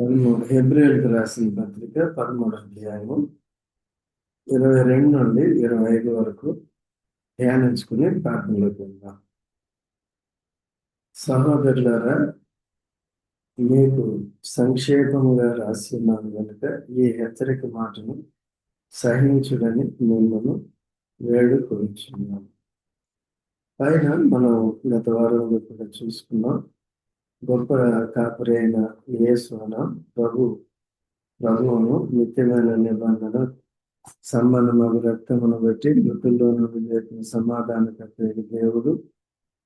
పదమూడు హెబ్రిల్కి రాసిన పత్రిక పదమూడు అధ్యాయము ఇరవై రెండు నుండి ఇరవై ఐదు వరకు ధ్యానించుకుని ప్రార్థనలోకి వెళ్దాం సహోదరులారా మీకు సంక్షేపముగా రాసి ఉన్నాను కనుక ఈ హెచ్చరిక మాటను సహించుడని మిమ్మల్ని వేడుకొనిచున్నాను. పైన మనం గత వారంలో కూడా చూసుకున్నాం గొప్ప కాపురైన అయిన యేసున ప్రభు ప్రభువును నిత్యమైన నిబంధన సంబంధమైన రక్తమును బట్టి మృతుల్లో నుండి లేపిన సమాధానకర్త దేవుడు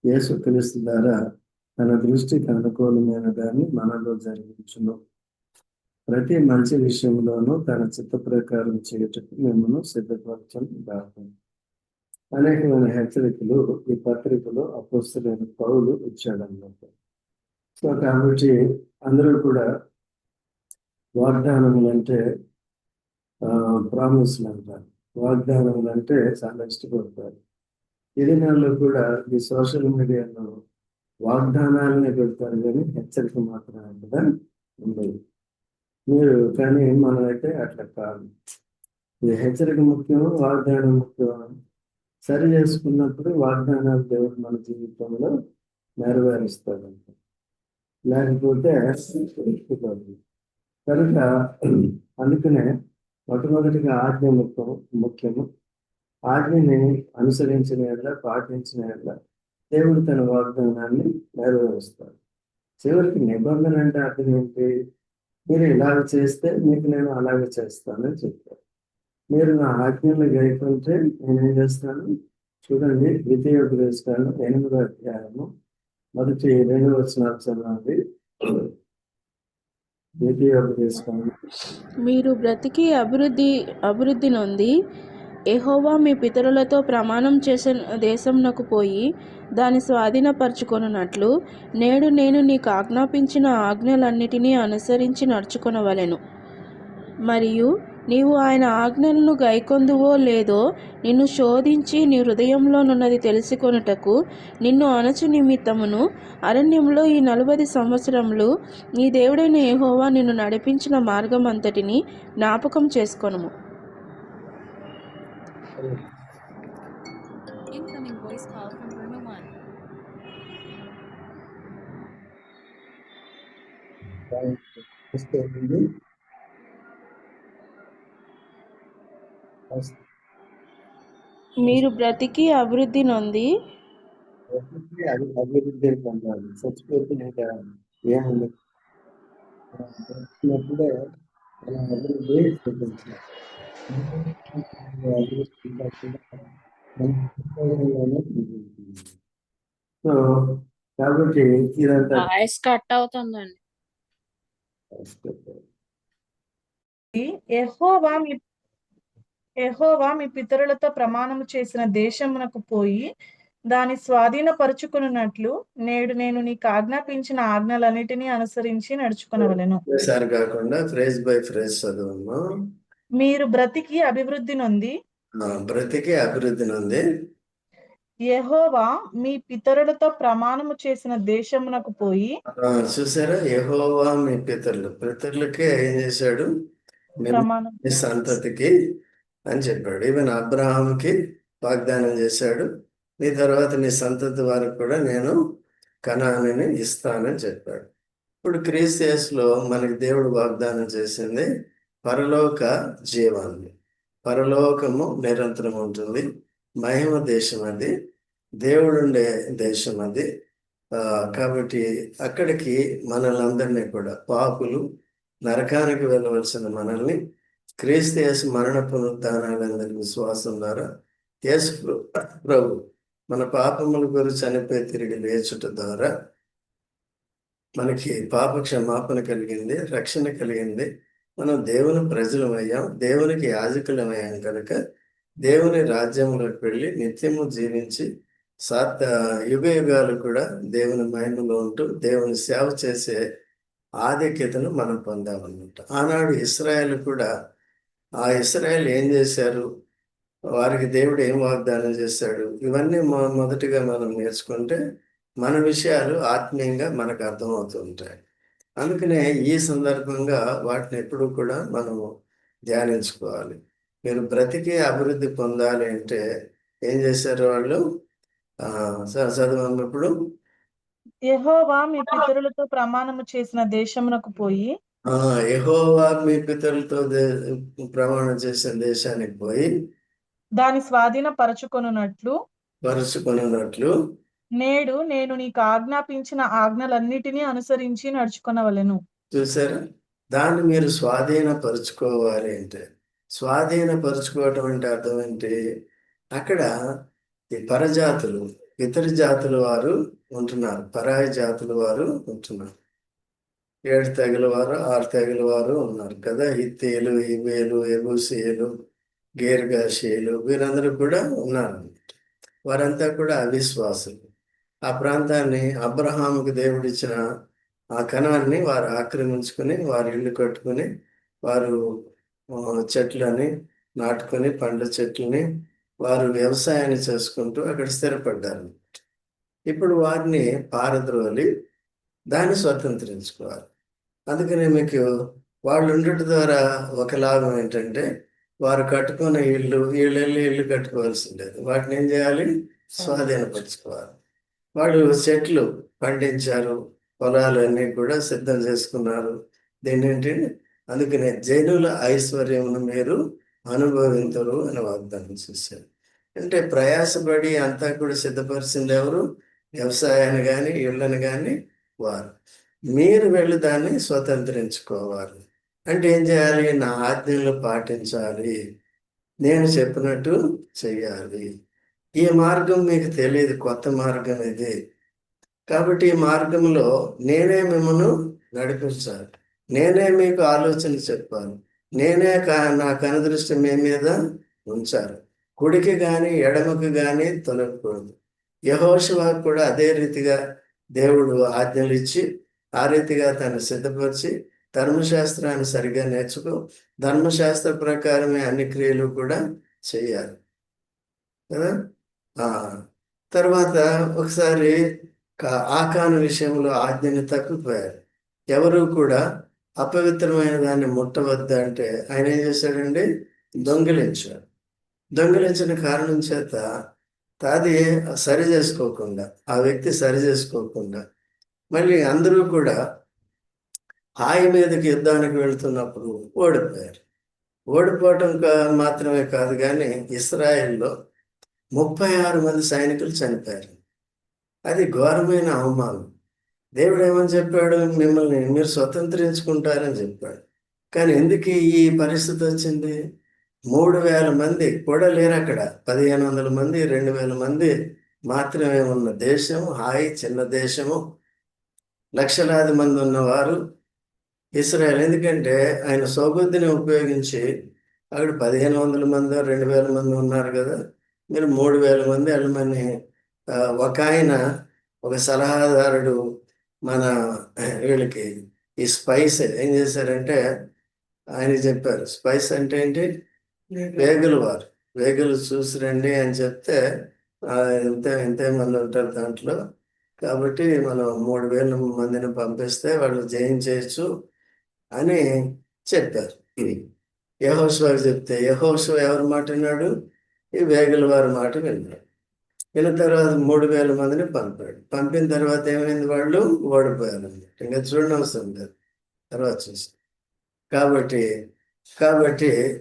యేసు క్రీస్తు ద్వారా తన దృష్టికి అనుకూలమైన దాన్ని మనలో జరిగించును. ప్రతి మంచి విషయంలోనూ తన చిత్త ప్రకారం చేయటకు మిమ్మల్ని సిద్ధపరచని దాకా అనేకమైన హెచ్చరికలు ఈ పత్రికలో అపోస్తులైన పౌలు ఇచ్చాడన్నమాట. సో కాబట్టి అందరూ కూడా వాగ్దానములు అంటే ప్రామిస్లు అంటారు. వాగ్దానములు అంటే చాలా ఇష్టపడతారు. ఈ దినాల్లో కూడా ఈ సోషల్ మీడియాలో వాగ్దానాలని పెడతారు కానీ హెచ్చరిక మాత్రమే కదా ఉండదు మీరు కానీ మనమైతే అట్లా కాదు. ఇది హెచ్చరిక ముఖ్యం వాగ్దానం ముఖ్యం సరి చేసుకున్నప్పుడు వాగ్దానాలు దేవుడు మన జీవితంలో నెరవేరుస్తాడు. లేకపోతే కనుక అందుకనే మొట్టమొదటిగా ఆజ్ఞ ముఖ్యం ముఖ్యము. ఆజ్ఞని అనుసరించిన ఎడ్ల పాటించిన ఎడ్ల దేవుడు తన వాగ్దానాన్ని నెరవేరుస్తాడు. చివరికి నిబంధన అంటే అర్థం ఏంటి? మీరు ఇలాగ చేస్తే మీకు నేను అలాగే చేస్తానని చెప్తాను మీరు నా ఆజ్ఞలు గైకుంటే నేనేం చేస్తాను? చూడండి ద్వితీయ ఉపదేశాలు ఎనిమిదో అధ్యాయము మొదటి రెండు వచ్చిన చదవండి. మీరు బ్రతికి అభివృద్ధి అభివృద్ధి నొంది ఎహోవా మీ పితరులతో ప్రమాణం చేసిన దేశంనకు పోయి దాని స్వాధీనపరచుకొనున్నట్లు నేడు నేను నీకు ఆజ్ఞాపించిన ఆజ్ఞలన్నిటినీ అనుసరించి నడుచుకొనవలెను. మరియు నీవు ఆయన ఆజ్ఞలను గైకొందువో లేదో నిన్ను శోధించి నీ హృదయంలోనున్నది తెలుసుకొనుటకు నిన్ను అణచు నిమిత్తమును అరణ్యంలో ఈ నలభై సంవత్సరములు నీ దేవుడైన యెహోవా నిన్ను నడిపించిన మార్గం అంతటిని జ్ఞాపకం చేసుకొనుము. Incoming voice మీరు బ్రతికి అభివృద్ధి నొంది. అభివృద్ధి పొందాలి ఏముంది? వచ్చినప్పుడే అభివృద్ధి చూపించాలి. సో కాబట్టి ఇదంతా వాయిస్ కట్ అవుతుందండి. యెహోవా మీ యెహోవా మీ పితరులతో ప్రమాణము చేసిన దేశమునకు పోయి దాని స్వాధీనపరుచుకున్నట్లు నేడు నేను నీకు ఆజ్ఞాపించిన ఆజ్ఞలన్నిటినీ అనుసరించి నడుచుకునవలెను. కాకుండా ఫ్రేజ్ బై ఫ్రేజ్ చదువును మీరు బ్రతికి అభివృద్ధి నొంది. బ్రతికి అభివృద్ధి ఉంది యెహోవా మీ పితరులతో ప్రమాణము చేసిన దేశమునకు పోయి చూసారా? యెహోవా మీ పితరులు. పితరులకే ఏం చేశాడు? మీ సంతతికి అని చెప్పాడు. ఈవెన్ అబ్రహాంకి వాగ్దానం చేశాడు. నీ తర్వాత నీ సంతతి వారికి కూడా నేను కణానిని ఇస్తానని చెప్పాడు. ఇప్పుడు క్రీస్తియస్లో మనకి దేవుడు వాగ్దానం చేసింది పరలోక జీవాన్ని. పరలోకము నిరంతరం ఉంటుంది. మహిమ దేశం అది. దేవుడు ఉండే దేశం అది. కాబట్టి అక్కడికి మనల్ని కూడా పాపులు నరకానికి వెళ్ళవలసిన మనల్ని క్రీస్తు యేసు మరణ పునరుద్ధానాలందరి విశ్వాసం ద్వారా యేసు ప్రభు మన పాపముల గురించి చనిపోయి తిరిగి లేచుట ద్వారా మనకి పాప క్షమాపణ కలిగింది రక్షణ కలిగింది. మనం దేవుని ప్రజలమయ్యాం దేవునికి యాజకులమయ్యాం కనుక దేవుని రాజ్యంలోకి వెళ్ళి నిత్యము జీవించి సాత యుగ యుగాలు కూడా దేవుని మహిమలో ఉంటూ దేవుని సేవ చేసే ఆధిక్యతను మనం పొందామన్నమాట. ఆనాడు ఇస్రాయల్ కూడా ఆ ఇస్రాయల్ ఏం చేశారు? వారికి దేవుడు ఏం వాగ్దానం చేశాడు? ఇవన్నీ మొ- మొదటిగా మనం నేర్చుకుంటే మన విషయాలు ఆత్మీయంగా మనకు అర్థమవుతుంటాయి. అందుకనే ఈ సందర్భంగా వాటిని ఎప్పుడు కూడా మనము ధ్యానించుకోవాలి. మీరు బ్రతికి అభివృద్ధి పొందాలి అంటే ఏం చేశారు వాళ్ళు? చదువు చ- మీ పితరులతో ప్రమాణము చేసిన దేశమునకు పోయి యెహోవా మీ పితరులతో దే- ప్రమాణం చేసిన దేశానికి పోయి దాని స్వాధీన పరచుకొనున్నట్లు పరుచుకున్నట్లు నేడు నేను నీకు ఆజ్ఞాపించిన ఆజ్ఞలన్నిటినీ అనుసరించి నడుచుకొనవలెను. చూసారా? దాన్ని మీరు స్వాధీనపరుచుకోవాలి అంటే స్వాధీనపరుచుకోవటం అంటే అర్థం ఏంటి? అక్కడ ఈ పరజాతులు ఇతర జాతుల వారు ఉంటున్నారు పరాయి జాతుల వారు ఉంటున్నారు. ఏడు తెగల వారు ఆరు తెగల వారు ఉన్నారు కదా. హిత్తేలు ఇవేలు ఎబూసీలు గేర్గాషేలు వీరందరూ కూడా ఉన్నారు. వారంతా కూడా అవిశ్వాసులు. ఆ ప్రాంతాన్ని అబ్రహాముకు దేవుడిచ్చిన ఆ కణాన్ని వారు ఆక్రమించుకొని వారి ఇల్లు కట్టుకొని వారు చెట్లని నాటుకొని పండ్ల చెట్లని వారు వ్యవసాయాన్ని చేసుకుంటూ అక్కడ స్థిరపడ్డారు. ఇప్పుడు వారిని పారద్రోలి దాన్ని స్వతంత్రించుకోవాలి. అందుకనే మీకు వాళ్ళు ఉండటం ద్వారా ఒక లాభం ఏంటంటే వారు కట్టుకున్న ఇల్లు వీళ్ళు వెళ్ళి కట్టుకోవాల్సి ఉండేది వాటిని ఏం చేయాలి? స్వాధీనపరచుకోవాలి. వాళ్ళు చెట్లు పండించారు పొలాలన్నీ కూడా సిద్ధం చేసుకున్నారు. దీని అందుకనే జైనుల ఐశ్వర్యమును మీరు అనుభవించరు అని వాగ్దానం చేశారు. అంటే ప్రయాసపడి అంతా కూడా సిద్ధపరిచింది ఎవరు? వ్యవసాయాన్ని కానీ ఇళ్ళని కానీ వారు. మీరు వెళ్ళి దాన్ని స్వతంత్రించుకోవాలి. అంటే ఏం చేయాలి? నా ఆజ్ఞలు పాటించాలి. నేను చెప్పినట్టు చెయ్యాలి. ఈ మార్గం మీకు తెలియదు కొత్త మార్గం ఇది. కాబట్టి ఈ మార్గంలో నేనే మిమ్మల్ని నడిపించాలి. నేనే మీకు ఆలోచన చెప్పాలి. నేనే కా నా కనుదృష్టి మీ మీద ఉంచాలి. కుడికి కానీ ఎడమకు కానీ తొలగకూడదు. యహోషువాకు కూడా అదే రీతిగా దేవుడు ఆజ్ఞలు ఇచ్చి ఆ రీతిగా తను సిద్ధపరిచి ధర్మశాస్త్రాన్ని సరిగా నేర్చుకో ధర్మశాస్త్ర ప్రకారమే అన్ని క్రియలు కూడా చేయాలి. కదా? తర్వాత ఒకసారి ఆకాను విషయంలో ఆజ్ఞని తప్పిపోయారు. ఎవరు కూడా అపవిత్రమైన దాన్ని ముట్టవద్దు అంటే ఆయన ఏం చేశాడండి? దొంగిలించాడు. దొంగిలించిన కారణం చేత అది సరి చేసుకోకుండా ఆ వ్యక్తి సరి చేసుకోకుండా మళ్ళీ అందరూ కూడా హాయి మీదకి యుద్ధానికి వెళ్తున్నప్పుడు ఓడిపోయారు. ఓడిపోవటం మాత్రమే కాదు కానీ ఇస్రాయెల్లో ముప్పై ఆరు మంది సైనికులు చనిపోయారు. అది ఘోరమైన అవమానం. దేవుడు ఏమని చెప్పాడు? మిమ్మల్ని మీరు స్వతంత్రించుకుంటారని చెప్పాడు. కానీ ఎందుకు ఈ పరిస్థితి వచ్చింది? మూడు వేల మంది కూడా లేరు అక్కడ. పదిహేను వందల మంది రెండు వేల మంది మాత్రమే ఉన్న దేశం హాయి చిన్న దేశము లక్షలాది మంది ఉన్నవారు ఇస్రాయల్. ఎందుకంటే ఆయన సౌబుద్ధిని ఉపయోగించి అక్కడ పదిహేను వందల మంది రెండు వేల మంది ఉన్నారు కదా. మీరు మూడు వేల మంది వెళ్ళమని ఒక ఆయన ఒక సలహాదారుడు మన వీళ్ళకి ఈ స్పైస్ ఏం చేశారంటే ఆయన చెప్పారు. స్పైస్ అంటే ఏంటి? వేగులు వారు. వేగులు చూసి రండి అని చెప్తే ఎంత ఇంత ఉంటారు దాంట్లో. కాబట్టి మనం మూడు వేల మందిని పంపిస్తే వాళ్ళు జయించేయచ్చు అని చెప్పారు యహోశ్వాకి చెప్తే యహోశ్వ ఎవరి మాట విన్నాడు? ఈ వేగుల వారి మాట విన్నాడు. విన్న తర్వాత మూడు వేల మందిని పంపాడు. పంపిన తర్వాత ఏమైంది వాళ్ళు? ఓడిపోయారు అన్నమాట. ఇంకా చూడడం అవసరం లేదు. తర్వాత చూసి కాబట్టి కాబట్టి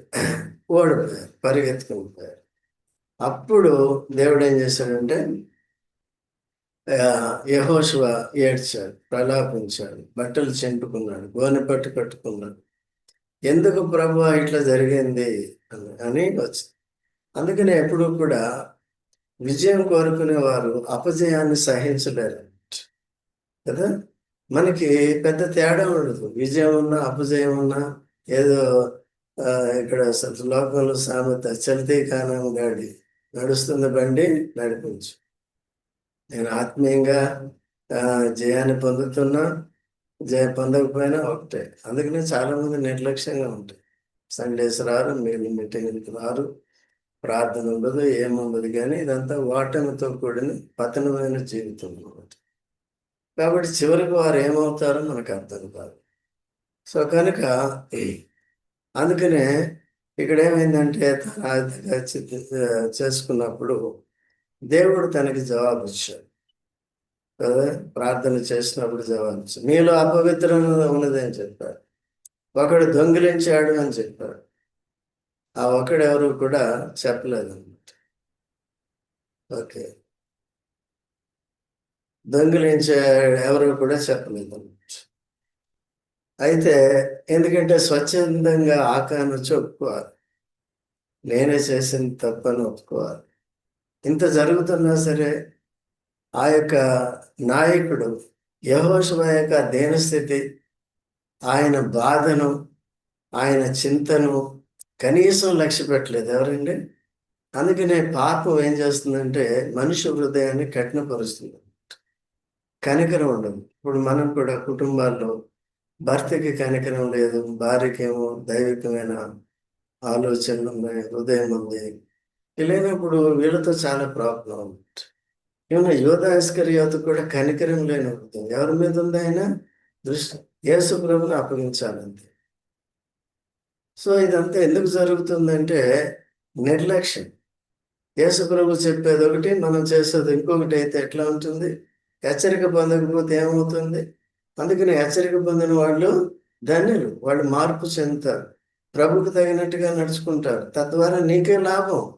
ఓడిపోయారు పరిగెత్తుకుని పోయారు. అప్పుడు దేవుడు ఏం చేశాడంటే యహోశివ ఏడ్చాడు ప్రలాపించాడు బట్టలు చెంపుకున్నాడు గోనె పట్టు కట్టుకున్నాడు. ఎందుకు ప్రభు ఇట్లా జరిగింది అని- అని వచ్చింది అందుకని ఎప్పుడూ కూడా విజయం కోరుకునే వారు అపజయాన్ని సహించలేరు. కదా? మనకి పెద్ద తేడా ఉండదు. విజయం ఉన్నా అపజయం ఉన్నా ఏదో ఇక్కడ స- లోకంలో సామెత చలితే కానం గాడి నడుస్తున్న బండి నడిపించు. నేను ఆత్మీయంగా జయాన్ని పొందుతున్నా జయ పొందకపోయినా ఒకటే. అందుకనే చాలా మంది నిర్లక్ష్యంగా ఉంటాయి సండేస్ రారు మీరు మీటింగ్కి రారు ప్రార్థన ఉండదు ఏముండదు. కానీ ఇదంతా ఓటమితో కూడిన పతనమైన జీవితం అన్నమాట. కాబట్టి చివరికి వారు ఏమవుతారో మనకు అర్థం కాదు. సో కనుక అందుకనే ఇక్కడ ఏమైందంటే తన చి- చేసుకున్నప్పుడు దేవుడు తనకి జవాబు ఇచ్చాడు కదా? ప్రార్థన చేసినప్పుడు జవాబు ఇచ్చాడు మీలో అపవిత్రం ఉన్నది అని చెప్పాడు. ఒకడు దొంగిలించాడు అని చెప్పాడు. ఆ ఒకడెవరు కూడా చెప్పలేదు అనమాట ఓకే. దొంగిలించే ఎవరు కూడా చెప్పలేదు అనమాట అయితే ఎందుకంటే స్వచ్ఛందంగా ఆకాను ఒప్పుకోవాలి నేనే చేసిన తప్పని ఒప్పుకోవాలి. ఇంత జరుగుతున్నా సరే ఆ యొక్క నాయకుడు యహోశివ యొక్క దేనస్థితి ఆయన బాధను ఆయన చింతను కనీసం లక్ష్య పెట్టలేదు. ఎవరండి? అందుకనే పాపం ఏం చేస్తుందంటే మనిషి హృదయాన్ని కఠినపరుస్తుంది. కనికరం ఉండదు. ఇప్పుడు మనం కూడా కుటుంబాల్లో భర్తకి కనికరం లేదు భార్యకేమో దైవికమైన ఆలోచనలు ఉన్నాయి హృదయం ఉంది లేనప్పుడు వీళ్ళతో చాలా ప్రాబ్లం ఉంది. ఏమన్నా యోధాస్కర్ యువత కూడా కనికరం లేని ఉంటుంది ఎవరి మీద ఉంది ఆయన? దృష్టి. యేసు ప్రభుని అప్పగించాలంతే. సో ఇదంతా ఎందుకు జరుగుతుందంటే నిర్లక్ష్యం. యేసు ప్రభు చెప్పేది ఒకటి మనం చేసేది ఇంకొకటి అయితే ఎట్లా ఉంటుంది? హెచ్చరిక పొందకపోతే ఏమవుతుంది? అందుకని హెచ్చరిక పొందిన వాళ్ళు ధన్యులు. వాళ్ళు మార్పు చెందుతారు. ప్రభుకు తగినట్టుగా నడుచుకుంటారు. తద్వారా నీకే లాభం.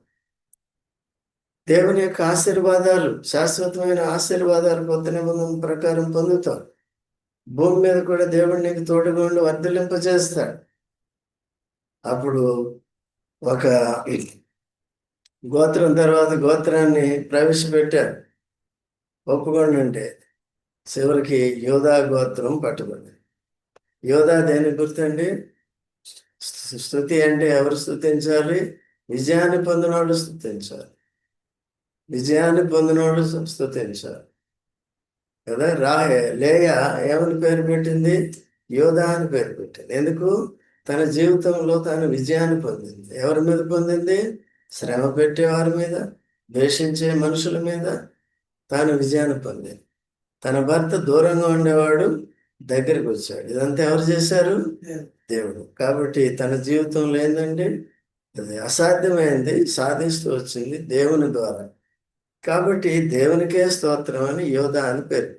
దేవుని యొక్క ఆశీర్వాదాలు శాశ్వతమైన ఆశీర్వాదాలు కొత్త నిబంధన ప్రకారం పొందుతారు భూమి మీద కూడా దేవుడు నీకు తోడుగా ఉండి వర్ధలింపజేస్తాడు అప్పుడు ఒక గోత్రం తర్వాత గోత్రాన్ని ప్రవేశపెట్టారు. ఒప్పుకోండి అంటే చివరికి యోధా గోత్రం పట్టుకుంది యోధా దేని గుర్తండి? స్థుతి అంటే ఎవరు స్థుతించాలి? విజయాన్ని పొందిన వాళ్ళు స్థుతించాలి. విజయాన్ని పొందినోడు స్థుతించాలి కదా? రా లేయ ఏమని పేరు పెట్టింది? యోధా అని పేరు పెట్టింది. ఎందుకు? తన జీవితంలో తను విజయాన్ని పొందింది. ఎవరి మీద పొందింది? శ్రమ పెట్టే వారి మీద ద్వేషించే మనుషుల మీద తాను విజయాన్ని పొందింది. తన భర్త దూరంగా ఉండేవాడు దగ్గరికి వచ్చాడు. ఇదంతా ఎవరు చేశారు? దేవుడు. కాబట్టి తన జీవితంలో ఏంటంటే అది అసాధ్యమైంది సాధిస్తూ వచ్చింది దేవుని ద్వారా. కాబట్టి దేవునికే స్తోత్రం అని యోధా అని పేరు.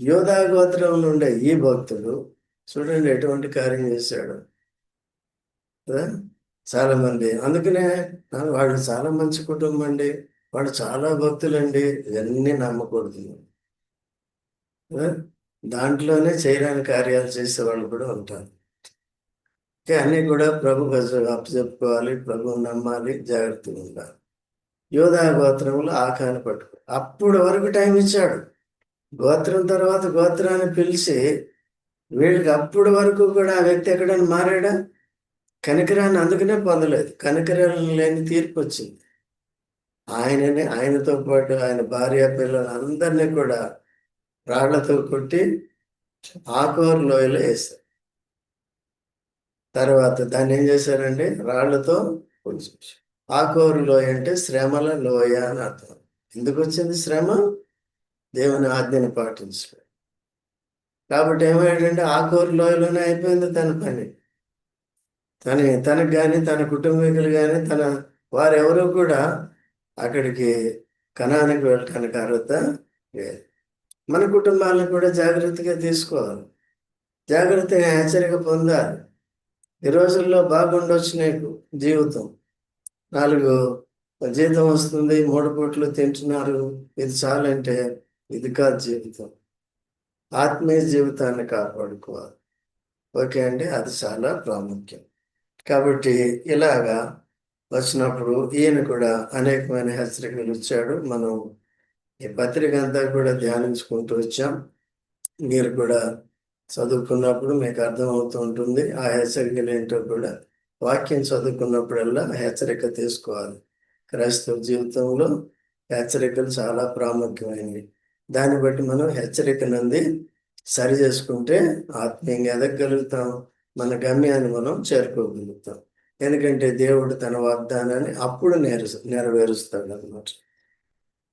యోధా గోత్రంలో ఉండే ఈ భక్తుడు చూడండి ఎటువంటి కార్యం చేశాడు. చాలా మంది అందుకనే వాడు వాళ్ళు చాలా మంచి కుటుంబం అండి. వాళ్ళు చాలా భక్తులండి. ఇవన్నీ నమ్మకూడదు. దాంట్లోనే చేయడానికి కార్యాలు చేసే వాళ్ళు కూడా ఉంటారు. అన్నీ కూడా ప్రభు అప్పచెప్పుకోవాలి. ప్రభు నమ్మాలి. జాగ్రత్తగా ఉండాలి. యోధా గోత్రంలో ఆకాన్ని పట్టుకు అప్పుడు వరకు టైం ఇచ్చాడు. గోత్రం తర్వాత గోత్రాన్ని పిలిచి వీళ్ళకి అప్పుడు వరకు కూడా ఆ వ్యక్తి ఎక్కడైనా మారాడా? కనికరాన్ని అందుకనే పొందలేదు. కనికరం లేని తీర్పు వచ్చింది. ఆయనని ఆయనతో పాటు ఆయన భార్య పిల్లలు అందరినీ కూడా రాళ్ళతో కొట్టి ఆకోరు లోయలో వేశారు. తర్వాత దాన్ని ఏం చేశారంటే రాళ్ళతో పొడిచేశారు. ఆకోరు లోయ అంటే శ్రమల లోయ అని అర్థం. ఎందుకు వచ్చింది శ్రమ? దేవుని ఆజ్ఞని పాటించడం. కాబట్టి ఏమయ్యాడంటే ఆకోరు లోయలోనే అయిపోయింది తన పని. తన తనకు కానీ తన కుటుంబీకులు కానీ తన వారెవరూ కూడా అక్కడికి కణానికి వెళ్ళటానికి అర్హత లేదు. మన కుటుంబాలను కూడా జాగ్రత్తగా తీసుకోవాలి. జాగ్రత్తగా హెచ్చరిక పొందాలి. ఈ రోజుల్లో బాగుండొచ్చు నీకు జీవితం. నాలుగు జీతం వస్తుంది మూడు పూట్లు తింటున్నారు. ఇది చాలంటే ఇది కాదు జీవితం. ఆత్మీయ జీవితాన్ని కాపాడుకోవాలి. ఓకే అండి అది చాలా ప్రాముఖ్యం. కాబట్టి ఇలాగా వచ్చినప్పుడు ఈయన కూడా అనేకమైన హెచ్చరికలు ఇచ్చాడు. మనం ఈ పత్రిక అంతా కూడా ధ్యానించుకుంటూ వచ్చాం. మీరు కూడా చదువుకున్నప్పుడు మీకు అర్థమవుతూ ఉంటుంది ఆ హెచ్చరికలు ఏంటో కూడా. వాక్యం చదువుకున్నప్పుడల్లా హెచ్చరిక తీసుకోవాలి. క్రైస్తవ జీవితంలో హెచ్చరికలు చాలా ప్రాముఖ్యమైనవి. దాన్ని బట్టి మనం హెచ్చరిక నంది సరి చేసుకుంటే ఆత్మీయంగా ఎదగలుగుతాం. మన గమ్యాన్ని మనం చేరుకోగలుగుతాం. ఎందుకంటే దేవుడు తన వాగ్దానాన్ని అప్పుడు నెరవేరు నెరవేరుస్తాడు అనమాట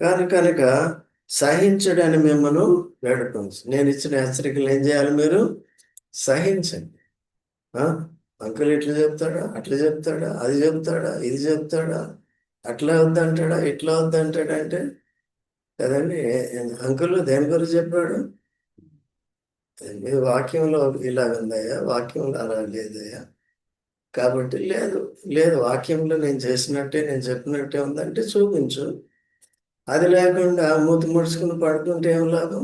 కానీ కనుక సహించడని మిమ్మల్ని వేడుకోవచ్చు. నేను ఇచ్చిన హెచ్చరికలు ఏం చేయాలి మీరు? సహించండి. అంకుల్ ఇట్లా చెప్తాడా? అట్లా చెప్తాడా? అది చెప్తాడా? ఇది చెప్తాడా? అట్లా ఉందంటాడా? ఇట్లా ఉందంటాడా అంటే కదండి అంకుల్ దేని గురించి చెప్పాడు? మీ వాక్యంలో ఇలా ఉందయ్యా వాక్యంలో అలా లేదయ్యా. కాబట్టి లేదు లేదు వాక్యంలో నేను చేసినట్టే నేను చెప్పినట్టే ఉందంటే చూపించు. అది లేకుండా మూతి ముడుచుకుని పడుకుంటే ఏం లాభం?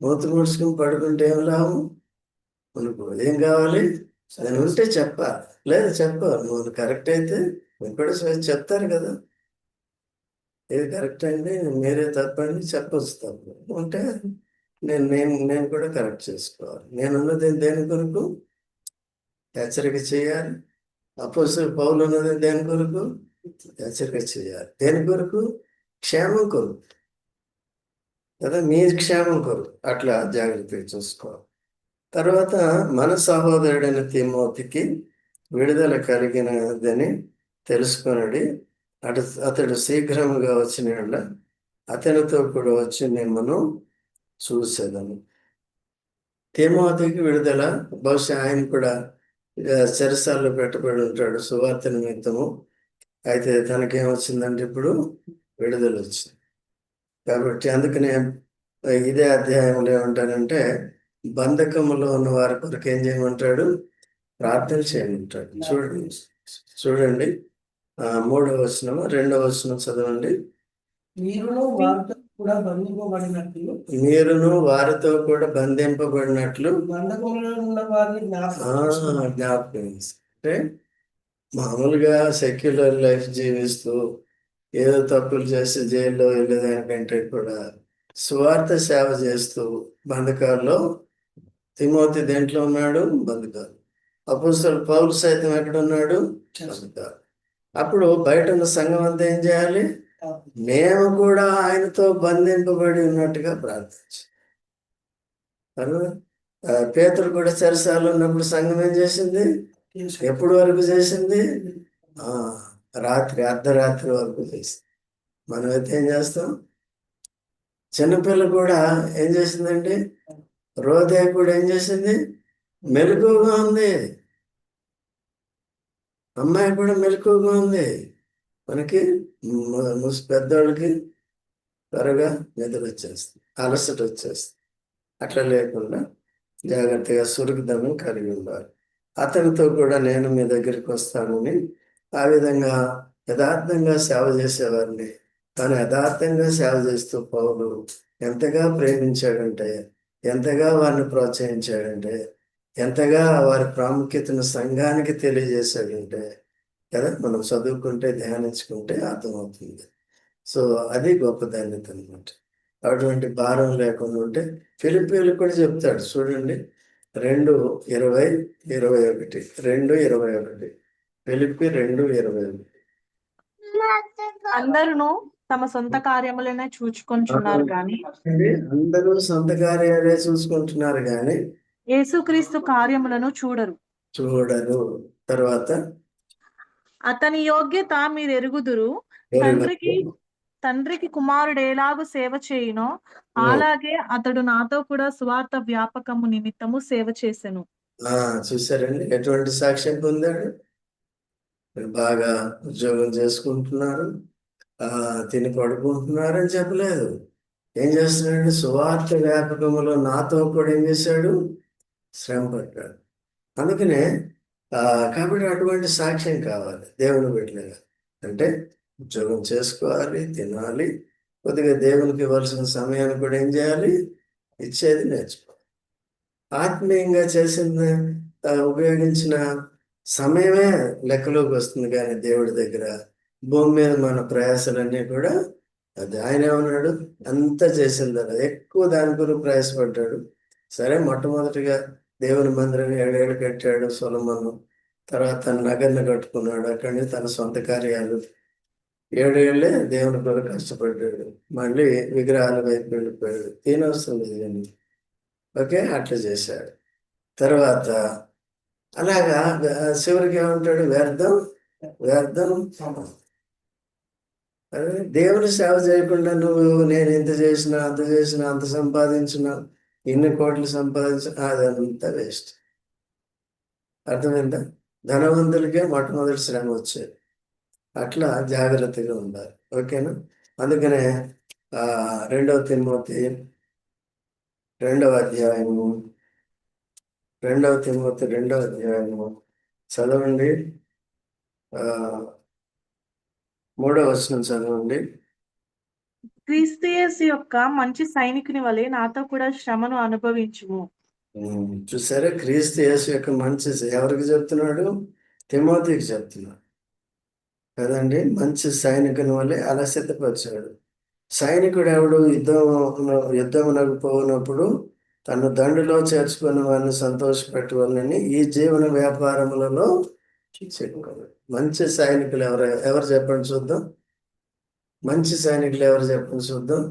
మూతి ముడుచుకుని పడుకుంటే ఏం లాభం? నువ్వు ఏం కావాలి. అని ఉంటే చెప్పాలి లేదు చెప్ప. నువ్వు కరెక్ట్ అయితే నువ్వు కూడా సరే చెప్తారు కదా. ఏది కరెక్ట్ అండి మీరే తప్పండి చెప్పొచ్చు తప్పు ఉంటే నేను నేను నేను కూడా కరెక్ట్ చేసుకోవాలి. నేను ఉన్నది దేని కొరకు? హెచ్చరిక చేయాలి. అపోజ్ పౌలు ఉన్నది దేని కొరకు? హెచ్చరిక చేయాలి. దేని కొరకు? క్షేమం కొరకు. కదా మీ క్షేమం కొరకు. అట్లా జాగ్రత్తగా చూసుకోవాలి. తర్వాత మన సహోదరుడైన తిమోతికి విడుదల కలిగినదని తెలుసుకొనడి అటు అతడు శీఘ్రముగా వచ్చిన అతనితో కూడా వచ్చి మిమ్మను చూసేదాను. తిమోతికి విడుదల బహుశా ఆయన కూడా ఆ, చెరసాల్లో పెట్టబడి ఉంటాడు సువార్త నిమిత్తము అయితే తనకేం వచ్చిందంటే ఇప్పుడు విడుదల వచ్చింది కాబట్టి అందుకనే ఇదే అధ్యాయంలో ఏమంటానంటే బంధకములో ఉన్న వారి కొరకు ఏం చేయమంటాడు? ప్రార్థన చేయమంటాడు. చూడండి. చూడండి. ఆ, మూడవ వచనం రెండవ వచనం చదవండి. మీరును వారితో కూడా బంధింపబడినట్లు. మీరును వారితో కూడా బంధింపబడినట్లు. బంధకంలో ఉన్న వారిని ఆ, జ్ఞాపకం అంటే మామూలుగా సెక్యులర్ లైఫ్ జీవిస్తూ ఏదో తప్పులు చేసి జైల్లో వెళ్ళేదానికంటే కూడా స్వార్థ సేవ చేస్తూ బంధకాల్లో తిమోతి దేంట్లో ఉన్నాడు? బంధకాలు. అపుస్తలు పౌలు సైతం ఎక్కడ ఉన్నాడు? బంధకాలు. అప్పుడు బయట ఉన్న సంఘం అంతా ఏం చేయాలి? మేము కూడా ఆయనతో బంధింపబడి ఉన్నట్టుగా ప్రార్థించాం. తర్వాత, ఆ, పేతురు కూడా చెరసాలు ఉన్నప్పుడు సంఘం ఏం చేసింది? ఎప్పుడు వరకు చేసింది? ఆ రాత్రి అర్ధరాత్రి వరకు చేసింది. మనం అయితే ఏం చేస్తాం? చిన్నపిల్ల కూడా ఏం చేసిందండి? రోదే కూడా ఏం చేసింది? మెలకువగా ఉంది. అమ్మాయి కూడా మెలకువగా ఉంది. మనకి ముసి పెద్దోళ్ళకి త్వరగా నిద్ర వచ్చేస్తుంది అలసట వచ్చేస్తుంది. అట్లా లేకుండా జాగ్రత్తగా సురుగుదనం కలిగి ఉండాలి. అతనితో కూడా నేను మీ దగ్గరికి వస్తానని ఆ విధంగా యథార్థంగా సేవ చేసేవారిని. తను యథార్థంగా సేవ చేస్తూ పౌలు ఎంతగా ప్రేమించాడంటే ఎంతగా వారిని ప్రోత్సహించాడంటే ఎంతగా వారి ప్రాముఖ్యతను సంఘానికి తెలియజేశాడంటే కదా మనం చదువుకుంటే ధ్యానించుకుంటే అర్థమవుతుంది. సో అది గొప్ప ధాన్యత అనమాట అటువంటి భారం లేకుండా ఉంటే ఫిలిపీలు కూడా చెప్తాడు చూడండి రెండు ఇరవై ఇరవై ఒకటి రెండు ఇరవై ఒకటి ఫిలిపి రెండు ఇరవై ఒకటి. అందరును తమ సొంత కార్యములనే చూచుకొంచున్నారు గాని. అందరూ సొంత కార్యాలే చూసుకుంటున్నారు కానీ యేసుక్రీస్తు కార్యములను చూడరు. చూడరు. తర్వాత అతని యోగ్యత మీరు ఎరుగుదురు తండ్రికి తండ్రికి కుమారుడు ఎలాగు సేవ చేయునో అలాగే అతడు నాతో కూడా స్వార్థ వ్యాపకము నిమిత్తము సేవ చేసెను. ఆ చూసారండి ఎటువంటి సాక్ష్యం పొందాడు? బాగా ఉద్యోగం చేసుకుంటున్నారు. తిని పడుకుంటున్నారని చెప్పలేదు. ఏం చేస్తున్నాడు? సువార్త వ్యాపకములో నాతో కూడా ఏం చేశాడు? శ్రమ పడ్డాడు. అందుకనే కాబట్టి అటువంటి సాక్ష్యం కావాలి. దేవుని బిడ్డలుగా. అంటే ఉద్యోగం చేసుకోవాలి తినాలి. కొద్దిగా దేవునికి ఇవ్వాల్సిన సమయాన్ని కూడా ఏం చేయాలి? ఇచ్చేది నేర్చుకోవాలి. ఆత్మీయంగా చేసిన ఉపయోగించిన సమయమే లెక్కలోకి వస్తుంది కానీ దేవుడి దగ్గర భూమి మీద మన ప్రయాసాలన్నీ కూడా అది ఆయన ఏమన్నాడు అంతా చేసిన తర్వాత ఎక్కువ దాని గురించి ప్రయాసపడ్డాడు. సరే మొట్టమొదటిగా దేవుని మందిరం ఏడేళ్ళు కట్టాడు సొలమను. తర్వాత తన నగర్ని కట్టుకున్నాడు. అక్కడి నుంచి తన సొంత కార్యాలు. ఏడేళ్ళే దేవుని కొరకు కష్టపడ్డాడు. మళ్ళీ విగ్రహాల వైపు వెళ్ళిపోయాడు. తినవసరం లేదు కానీ. ఓకే అట్లా చేశాడు. తర్వాత అలాగా చివరికి ఏమంటాడు? వ్యర్థం వ్యర్థం దేవుని సేవ చేయకుండా నువ్వు నేను ఇంత చేసినా అంత చేసినా అంత సంపాదించినా ఇన్ని కోట్లు సంపాదించిన అదంతా వేస్ట్. అర్థమైందా? ధనవంతులకే మొట్టమొదటి శ్రమ వచ్చేది. అట్లా జాగ్రత్తగా ఉండాలి. ఓకేనా? అందుకనే రెండవ తిమ్మతి రెండవ అధ్యాయము రెండవ తిమ్మతి రెండవ అధ్యాయము చదవండి. ఆ మూడవ వచనం చదవండి. క్రీస్తుయేసు యొక్క మంచి సైనికుని వలె నాతో కూడా శ్రమను అనుభవించుము. చూసారా? క్రీస్తు యేసు యొక్క మంచి ఎవరికి చెప్తున్నాడు? తిమోతికి చెప్తున్నాడు. కదండి? మంచి సైనికుని వల్లే అలా సిద్ధపరిచాడు. సైనికుడు ఎవడు? యుద్ధం యుద్ధమునకు పోనప్పుడు తను దండులో చేర్చుకున్న వారిని సంతోషపెట్టవాలని ఈ జీవన వ్యాపారములలో మంచి సైనికులు ఎవరు ఎవరు చెప్పండి చూద్దాం. మంచి సైనికులు ఎవరు చెప్పండి చూద్దాం.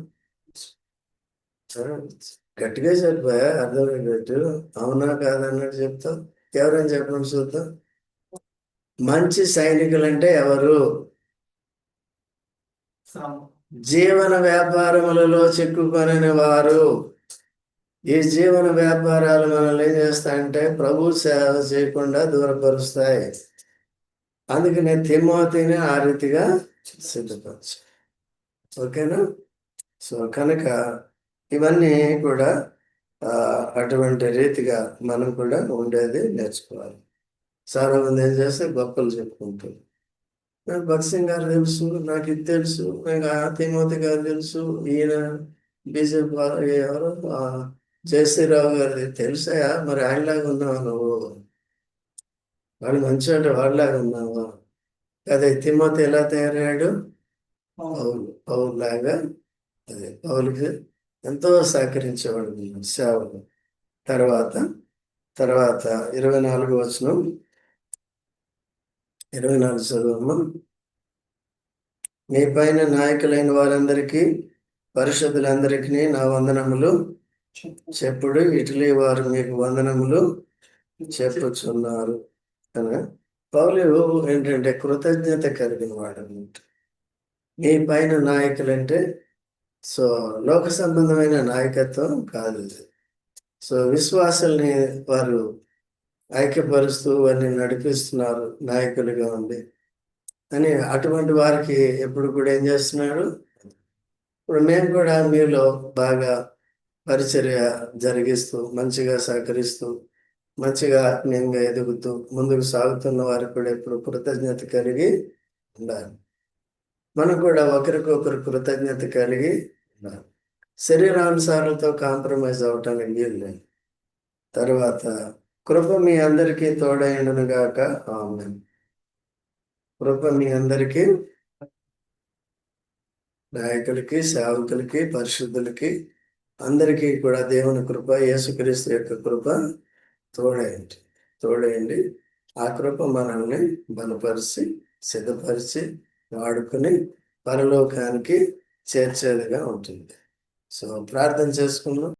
గట్టిగా చెప్పా అర్థమయ్యేటట్టు అవునా కాదన్నట్టు చెప్తావు ఎవరని చెప్పండి చూద్దాం. మంచి సైనికులు అంటే ఎవరు జీవన వ్యాపారములలో చిక్కుకొనని వారు. ఈ జీవన వ్యాపారాలు మనల్ని ఏం చేస్తాయంటే ప్రభు సేవ చేయకుండా దూరపరుస్తాయి. అందుకనే తిమోతిని ఆ రీతిగా సిద్ధపరచు. ఓకేనా? సో కనుక ఇవన్నీ కూడా అటువంటి రీతిగా మనం కూడా ఉండేది నేర్చుకోవాలి. చాలా మంది ఏం చేస్తే గొప్పలు చెప్పుకుంటారు. నాకు భక్సింగ్ గారు తెలుసు నాకు ఇది తెలుసు నాకు ఆ తిమోతి గారు తెలుసు ఈయన బీజేపీ ఎవరు? జయశ్రీరావు గారిది తెలుసాయా మరి ఆయనలాగా ఉన్నావా నువ్వు? వాడు మంచివాడు వాడిలాగా ఉన్నావా అదే తిమోతి ఎలా తయారయ్యాడు? పౌలు. పౌరులాగా అదే పౌలుకి ఎంతో సహకరించేవాడు సేవలు తర్వాత తర్వాత ఇరవై నాలుగు వచనం. ఇరవై నాలుగు చదువమ్మ మీ పైన నాయకులైన వారందరికీ పరిషత్తులందరికీ నా వందనములు చెప్పుడు. ఇటలీ వారు మీకు వందనములు చెప్పుచున్నారు. అనగా పౌలు ఏంటంటే కృతజ్ఞత కలిగిన వాడు అనమాట మీ పైన నాయకులంటే సో లోక సంబంధమైన నాయకత్వం కాదు సో విశ్వాసాల్ని వారు ఐక్యపరుస్తూ వారిని నడిపిస్తున్నారు నాయకులుగా ఉండి. అని అటువంటి వారికి ఎప్పుడు కూడా ఏం చేస్తున్నాడు? ఇప్పుడు మేము కూడా మీలో బాగా పరిచర్య జరిగిస్తూ మంచిగా సహకరిస్తూ మంచిగా ఆత్మీయంగా ఎదుగుతూ ముందుకు సాగుతున్న వారికి కూడా ఎప్పుడు కృతజ్ఞత కలిగి ఉండాలి. మనం కూడా ఒకరికొకరు కృతజ్ఞత కలిగి ఉండాలి. శరీరానుసారాలతో కాంప్రమైజ్ అవటానికి వీలు లేదు. తర్వాత కృప మీ అందరికీ తోడైండును గాక. ఆమె కృప మీ అందరికీ నాయకులకి సేవకులకి పరిశుద్ధులకి అందరికీ కూడా దేవుని కృప యేసుక్రీస్తు యొక్క కృప తోడేయండి. తోడేయండి. ఆ కృప మనల్ని బలపరిచి సిద్ధపరిచి వాడుకొని పరలోకానికి చేర్చేదిగా ఉంటుంది. సో ప్రార్థన చేసుకుందాం.